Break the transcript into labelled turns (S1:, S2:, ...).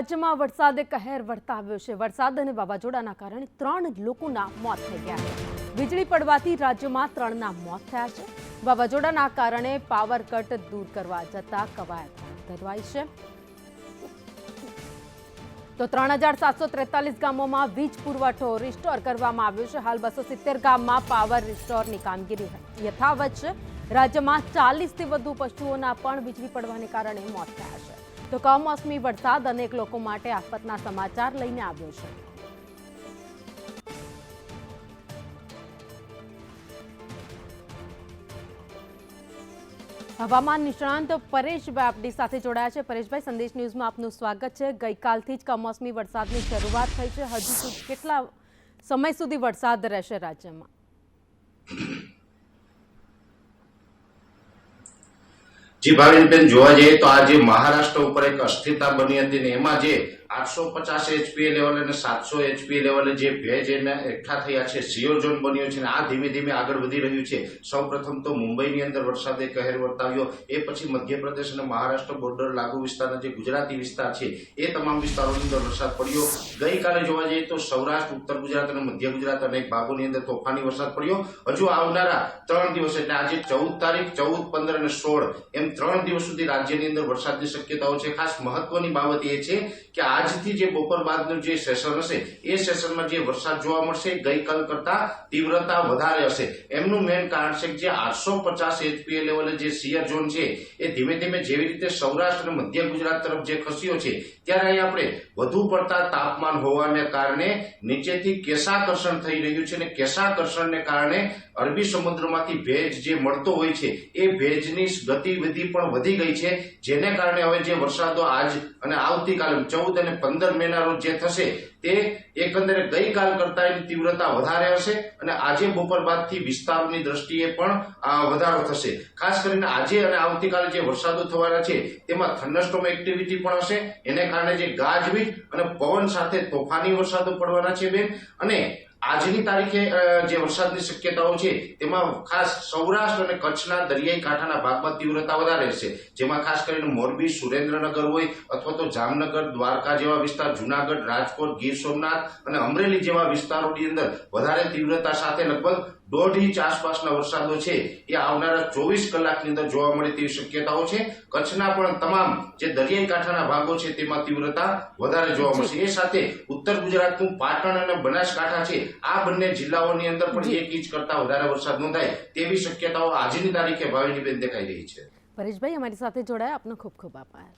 S1: રાજ્યમાં વરસાદે કહેર વર્તાવ્યો છે. વરસાદ અને વાવાઝોડાના કારણે ત્રણ લોકોના મોત થઈ ગયા વીજળી પડવાથી રાજ્યમાં ત્રણના મોત થયા છે. વાવાઝોડાના કારણે પાવર કટ દૂર કરવા જતા કવાયત ધરવાઈ છે. તો ત્રણ હજાર સાતસો ત્રેતાલીસ ગામોમાં વીજ પુરવઠો રિસ્ટોર કરવામાં આવ્યો છે. હાલ બસો સિત્તેર ગામમાં પાવર રિસ્ટોરની કામગીરી યથાવત છે. રાજ્યમાં ચાલીસથી વધુ પશુઓના પણ વીજળી પડવાને કારણે મોત થયા છે. તો કમોસમી વરસાદ અનેક લોકો માટે આફતના સમાચાર લઈને આવ્યો છે. હવામાન નિષ્ણાંત પરેશભાઈ આપણી સાથે જોડાયા છે. પરેશભાઈ, સંદેશ ન્યૂઝમાં આપનું સ્વાગત છે. ગઈકાલથી જ કમોસમી વરસાદની શરૂઆત થઈ છે. હજુ કેટલા સમય સુધી વરસાદ રહેશે રાજ્યમાં?
S2: જી ભાવિનબેન, જોવા જઈએ તો આજે મહારાષ્ટ્ર ઉપર એક અસ્થિરતા બની હતી ને એમાં જે આઠસો પચાસ એચપીએ લેવલે અને સાતસો એચપીએ લેવલે જે ભેજ એના એકઠા થયા છે સિયો ઝોન બન્યો છે અને આ ધીમે ધીમે આગળ વધી રહ્યું છે. સૌ પ્રથમ તો મુંબઈની અંદર વરસાદે કહેર વર્તાવ્યો, એ પછી મધ્યપ્રદેશ અને મહારાષ્ટ્ર બોર્ડર લાગુ વિસ્તારના જે ગુજરાતી વિસ્તાર છે, એ તમામ વિસ્તારોની અંદર વરસાદ પડ્યો. ગઈકાલે જોવા જઈએ તો સૌરાષ્ટ્ર, ઉત્તર ગુજરાત અને મધ્ય ગુજરાત અનેક ભાગોની અંદર તોફાની વરસાદ પડ્યો. હજુ આવનારા ત્રણ દિવસ એટલે આજે ચૌદ તારીખ, ચૌદ, પંદર અને સોળ એમ ત્રણ દિવસ સુધી રાજ્યની અંદર વરસાદની શક્યતાઓ છે. ખાસ મહત્વની બાબત એ છે કે આજથી જે બપોર બાદનું જે સેશન હશે, એ સેશનમાં જે વરસાદ જોવા મળશે, ગઈકાલ કરતા તીવ્રતા વધારે હશે. એમનું મેઇન કારણ છે કે જે આઠસો પચાસ એચપીએ લેવલે જે સિયર ઝોન છે, એ ધીમે ધીમે જેવી રીતે સૌરાષ્ટ્ર અને મધ્ય ગુજરાત તરફ જે ખસ્યો છે, ત્યારે અહીં આપણે વધુ પડતા તાપમાન હોવાને કારણે નીચેથી કેશાકર્ષણ થઈ રહ્યું છે અને કેશાકર્ષણને કારણે અરબી સમુદ્રમાંથી ભેજ જે મળતો હોય છે, એ ભેજની ગતિવિધિ પણ વધી ગઈ છે, જેને કારણે હવે જે વરસાદો આજ અને આવતીકાલે ચૌદ અને પંદર મેના રોજ જે થશે, તે એકંદરે ગઈકાલ કરતા એની તીવ્રતા વધારે હશે અને આજે બપોર બાદથી વિસ્તારની દ્રષ્ટિએ પણ વધારો થશે. ખાસ કરીને આજે અને આવતીકાલે જે વરસાદો થવાના છે, તેમાં થંડરસ્ટોમ એક્ટિવિટી પણ હશે, એને કારણે જે ગાજવીજ અને પવન સાથે તોફાની વરસાદો પડવાના છે બેન. અને આજની તારીખે જે વરસાદની શક્યતાઓ છે, તેમાં ખાસ સૌરાષ્ટ્ર અને કચ્છના દરિયાઈ કાંઠાના ભાગમાં તીવ્રતા વધારે છે. જેમાં ખાસ કરીને મોરબી, સુરેન્દ્રનગર હોય અથવા તો જામનગર, દ્વારકા જેવા વિસ્તાર, જુનાગઢ, રાજકોટ, ગીર સોમનાથ અને અમરેલી જેવા વિસ્તારોની અંદર વધારે તીવ્રતા સાથે લગભગ દોઢ ઇંચ આસપાસના વરસાદો છે એ આવનારા ચોવીસ કલાકની અંદર જોવા મળે તેવી શક્યતાઓ છે. કચ્છના પણ તમામ જે દરિયાઈ કાંઠાના ભાગો છે તેમાં તીવ્રતા વધારે જોવા મળશે. એ સાથે ઉત્તર ગુજરાતનું પાટણ અને બનાસકાંઠા છે આ બંને જિલ્લાઓની અંદર પણ એક ઇંચ કરતા વધારે વરસાદ નોંધાય તેવી શક્યતાઓ આજની તારીખે ભાવિનીબેન દેખાઈ રહી છે.
S1: પરેશભાઈ અમારી સાથે જોડાયા. આપનો ખૂબ ખૂબ આભાર.